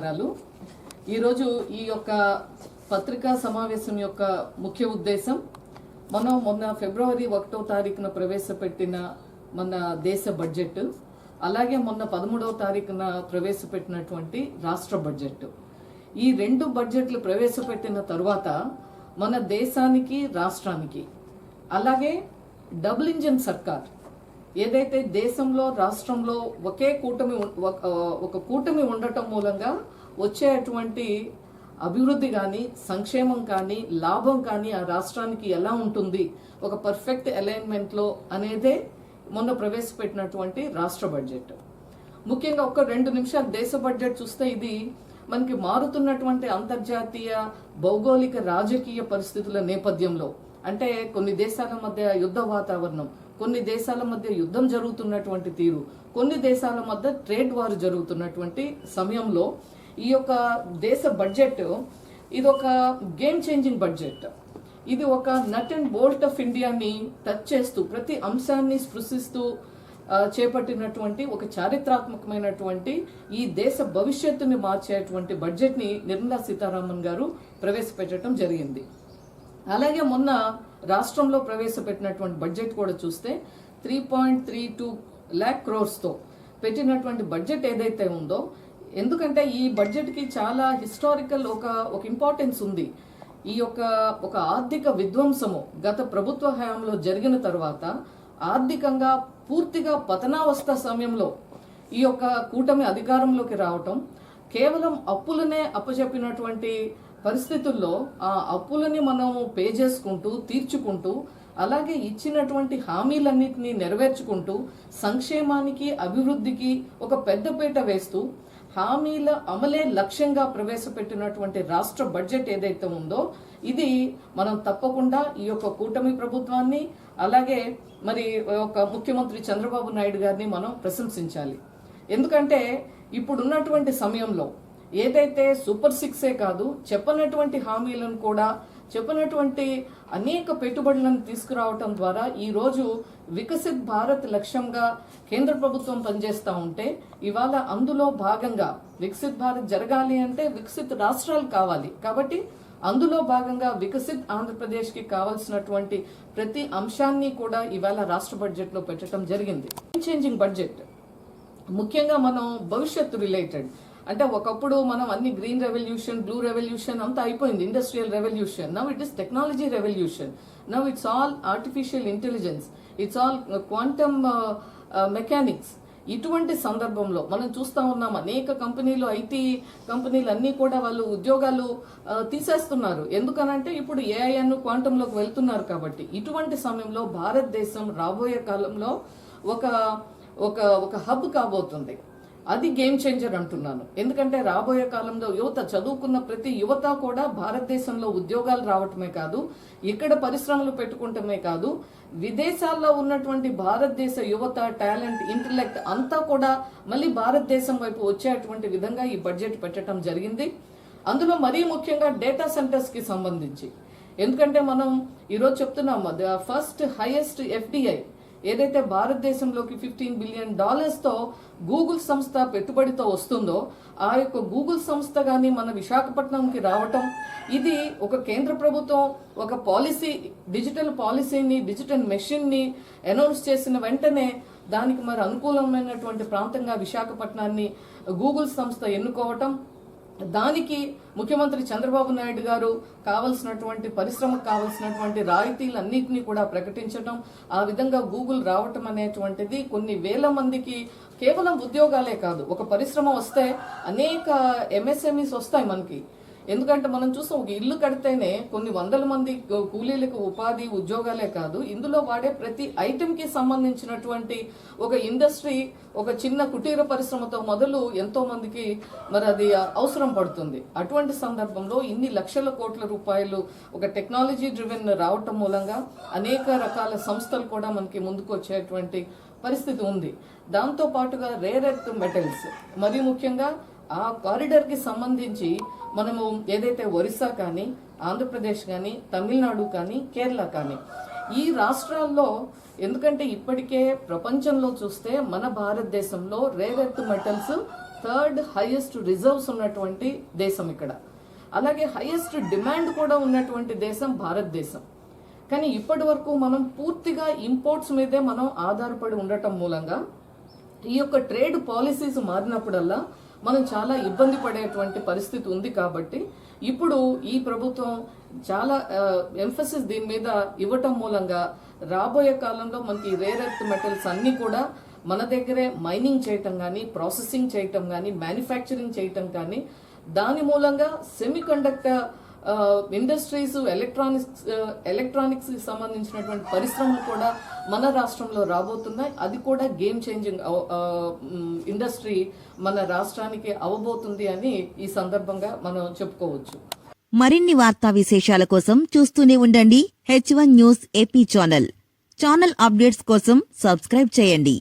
నమస్కారాలు. ఈరోజు ఈ యొక్క పత్రికా సమావేశం యొక్క ముఖ్య ఉద్దేశం మనం మొన్న ఫిబ్రవరి ఒకటో తారీఖున ప్రవేశపెట్టిన మన దేశ బడ్జెట్ అలాగే మొన్న పదమూడవ తారీఖున ప్రవేశపెట్టినటువంటి రాష్ట్ర బడ్జెట్. ఈ రెండు బడ్జెట్లు ప్రవేశపెట్టిన తరువాత మన దేశానికి రాష్ట్రానికి అలాగే డబుల్ ఇంజన్ సర్కార్ ఏదైతే దేశంలో రాష్ట్రంలో ఒకే కూటమి ఒక- ఒక కూటమి ఉండటం మూలంగా వచ్చేటువంటి అభివృద్ధి కానీ సంక్షేమం కానీ లాభం కానీ ఆ రాష్ట్రానికి ఎలా ఉంటుంది ఒక పర్ఫెక్ట్ అలైన్మెంట్లో అనేదే మొన్న ప్రవేశపెట్టినటువంటి రాష్ట్ర బడ్జెట్ ముఖ్యంగా ఒక రెండు నిమిషాలు దేశ బడ్జెట్ చూస్తే ఇది మనకి మారుతున్నటువంటి అంతర్జాతీయ భౌగోళిక రాజకీయ పరిస్థితుల నేపథ్యంలో. అంటే కొన్ని దేశాల మధ్య యుద్ధ వాతావరణం కొన్ని దేశాల మధ్య యుద్ధం జరుగుతున్నటువంటి తీరు కొన్ని దేశాల మధ్య ట్రేడ్ వార్ జరుగుతున్నటువంటి సమయంలో ఈ యొక్క దేశ బడ్జెట్ ఇది ఒక గేమ్ చేంజింగ్ బడ్జెట్. ఇది ఒక నట్ అండ్ బోల్ట్ ఆఫ్ ఇండియాని టచ్ చేస్తూ ప్రతి అంశాన్ని స్పృశిస్తూ చేపట్టినటువంటి ఒక చారిత్రాత్మకమైనటువంటి ఈ దేశ భవిష్యత్తుని మార్చేటువంటి బడ్జెట్ని నిర్మలా సీతారామన్ గారు ప్రవేశపెట్టడం జరిగింది. అలాగే మొన్న రాష్ట్రంలో ప్రవేశపెట్టినటువంటి బడ్జెట్ కూడా చూస్తే three point three two lakh క్రోర్స్తో పెట్టినటువంటి బడ్జెట్ ఏదైతే ఉందో ఎందుకంటే ఈ బడ్జెట్కి చాలా హిస్టారికల్ ఒక ఒక ఇంపార్టెన్స్ ఉంది. ఈ యొక్క ఒక ఆర్థిక విధ్వంసము గత ప్రభుత్వ హయాంలో జరిగిన తర్వాత ఆర్థికంగా పూర్తిగా పతనావస్థ సమయంలో ఈ యొక్క కూటమి అధికారంలోకి రావటం కేవలం అప్పులనే అప్పచెప్పినటువంటి పరిస్థితుల్లో ఆ అప్పులని మనం పే చేసుకుంటూ తీర్చుకుంటూ అలాగే ఇచ్చినటువంటి హామీలన్నింటినీ నెరవేర్చుకుంటూ సంక్షేమానికి అభివృద్ధికి ఒక పెద్దపీట వేస్తూ హామీల అమలే లక్ష్యంగా ప్రవేశపెట్టినటువంటి రాష్ట్ర బడ్జెట్ ఏదైతే ఉందో ఇది మనం తప్పకుండా ఈ యొక్క కూటమి ప్రభుత్వాన్ని అలాగే మరి ఒక ముఖ్యమంత్రి చంద్రబాబు నాయుడు గారిని మనం ప్రశంసించాలి. ఎందుకంటే ఇప్పుడున్నటువంటి సమయంలో ఏదైతే సూపర్ సిక్సే కాదు చెప్పనటువంటి హామీలను కూడా చెప్పనటువంటి అనేక పెట్టుబడులను తీసుకురావటం ద్వారా ఈరోజు వికసిత్ భారత్ లక్ష్యంగా కేంద్ర ప్రభుత్వం పనిచేస్తూ ఉంటే ఇవాళ అందులో భాగంగా వికసిత్ భారత్ జరగాలి అంటే వికసిత్ రాష్ట్రాలు కావాలి. కాబట్టి అందులో భాగంగా వికసిత్ ఆంధ్రప్రదేశ్కి కావాల్సినటువంటి ప్రతి అంశాన్ని కూడా ఇవాళ రాష్ట్ర బడ్జెట్లో పెట్టడం జరిగింది. చేంజింగ్ బడ్జెట్ ముఖ్యంగా మనం భవిష్యత్తు రిలేటెడ్ అంటే ఒకప్పుడు మనం అన్ని గ్రీన్ రెవల్యూషన్ బ్లూ రెవల్యూషన్ అంతా అయిపోయింది industrial revolution now it is technology revolution now it's all artificial intelligence it's all quantum mechanics ఇటువంటి సందర్భంలో మనం చూస్తా ఉన్నాం అనేక కంపెనీలు ఐటీ కంపెనీలు అన్నీ కూడా వాళ్ళు ఉద్యోగాలు తీసేస్తున్నారు. ఎందుకనంటే ఇప్పుడు ఏఐఎన్ క్వాంటంలోకి వెళ్తున్నారు కాబట్టి. ఇటువంటి సమయంలో భారతదేశం రాబోయే కాలంలో ఒక ఒక ఒక హబ్ కాబోతుంది. అది గేమ్ చేంజర్ అంటున్నాను. ఎందుకంటే రాబోయే కాలంలో యువత చదువుకున్న ప్రతి యువత కూడా భారతదేశంలో ఉద్యోగాలు రావటమే కాదు ఇక్కడ పరిశ్రమలు పెట్టుకుంటమే కాదు విదేశాల్లో ఉన్నటువంటి భారతదేశ యువత టాలెంట్ ఇంటలెక్ట్ అంతా కూడా మళ్ళీ భారతదేశం వైపు వచ్చేటువంటి విధంగా ఈ బడ్జెట్ పెట్టడం జరిగింది. అందులో మరీ ముఖ్యంగా డేటా సెంటర్స్కి సంబంధించి. ఎందుకంటే మనం ఈరోజు చెప్తున్నాం ఫస్ట్ హైయెస్ట్ ఎఫ్డిఐ ఏదైతే భారతదేశంలోకి ఫిఫ్టీన్ బిలియన్ డాలర్స్తో గూగుల్ సంస్థ పెట్టుబడితో వస్తుందో ఆ యొక్క గూగుల్ సంస్థ కానీ మన విశాఖపట్నంకి రావటం ఇది ఒక కేంద్ర ప్రభుత్వం ఒక పాలసీ డిజిటల్ పాలసీని డిజిటల్ మెషిన్ని అనౌన్స్ చేసిన వెంటనే దానికి మరి అనుకూలమైనటువంటి ప్రాంతంగా విశాఖపట్నాన్ని గూగుల్ సంస్థ ఎన్నుకోవటం దానికి ముఖ్యమంత్రి చంద్రబాబు నాయుడు గారు కావలసినటువంటి పరిశ్రమకు కావలసినటువంటి రాయితీలన్నింటినీ కూడా ప్రకటించడం ఆ విధంగా గూగుల్ రావటం అనేటువంటిది కొన్ని వేల మందికి కేవలం ఉద్యోగాలే కాదు. ఒక పరిశ్రమ వస్తే అనేక ఎంఎస్ఎంఈస్ వస్తాయి మనకి. ఎందుకంటే మనం చూసాం ఒక ఇల్లు కడితేనే కొన్ని వందల మంది కూలీలకు ఉపాధి ఉద్యోగాలే కాదు ఇందులో వాడే ప్రతి ఐటెంకి సంబంధించినటువంటి ఒక ఇండస్ట్రీ ఒక చిన్న కుటీర పరిశ్రమతో మొదలు ఎంతో మందికి మరి అది అవసరం పడుతుంది. అటువంటి సందర్భంలో ఇన్ని లక్షల కోట్ల రూపాయలు ఒక టెక్నాలజీ డ్రివెన్ రావటం మూలంగా అనేక రకాల సంస్థలు కూడా మనకి ముందుకు వచ్చేటువంటి పరిస్థితి ఉంది. దాంతో పాటుగా రేర్ ఎర్త్ మెటల్స్ మరి ముఖ్యంగా ఆ కారిడార్కి సంబంధించి మనము ఏదైతే ఒరిస్సా కానీ ఆంధ్రప్రదేశ్ కానీ తమిళనాడు కానీ కేరళ కానీ ఈ రాష్ట్రాల్లో ఎందుకంటే ఇప్పటికే ప్రపంచంలో చూస్తే మన భారతదేశంలో rare earth metals third highest reserves ఉన్నటువంటి దేశం ఇక్కడ. అలాగే హైయెస్ట్ డిమాండ్ కూడా ఉన్నటువంటి దేశం భారతదేశం. కానీ ఇప్పటి వరకు మనం పూర్తిగా ఇంపోర్ట్స్ మీదే మనం ఆధారపడి ఉండటం మూలంగా ఈ యొక్క ట్రేడ్ పాలసీస్ మారినప్పుడల్లా మనం చాలా ఇబ్బంది పడేటువంటి పరిస్థితి ఉంది కాబట్టి ఇప్పుడు ఈ ప్రభుత్వం చాలా ఎంఫసిస్ దీని మీద ఇవ్వటం మూలంగా రాబోయే కాలంలో మనకి రేర్ ఎర్త్ మెటల్స్ అన్నీ కూడా మన దగ్గరే మైనింగ్ చేయటం కానీ ప్రాసెసింగ్ చేయటం కానీ మ్యానుఫ్యాక్చరింగ్ చేయటం కానీ దాని మూలంగా semiconductor industries electronics electronics సంబంధించినటువంటి పరిశ్రమలు కూడా మన రాష్ట్రంలో రాబోతున్నాయి. అది కూడా గేమ్ చేంజింగ్ ఇండస్ట్రీ మన రాష్ట్రానికి అవబోతుంది అని ఈ సందర్భంగా మనం చెప్పుకోవచ్చు. మరిన్ని వార్తా విశేషాల కోసం చూస్తూనే ఉండండి H one news AP channel channel updates కోసం సబ్స్క్రైబ్ చేయండి.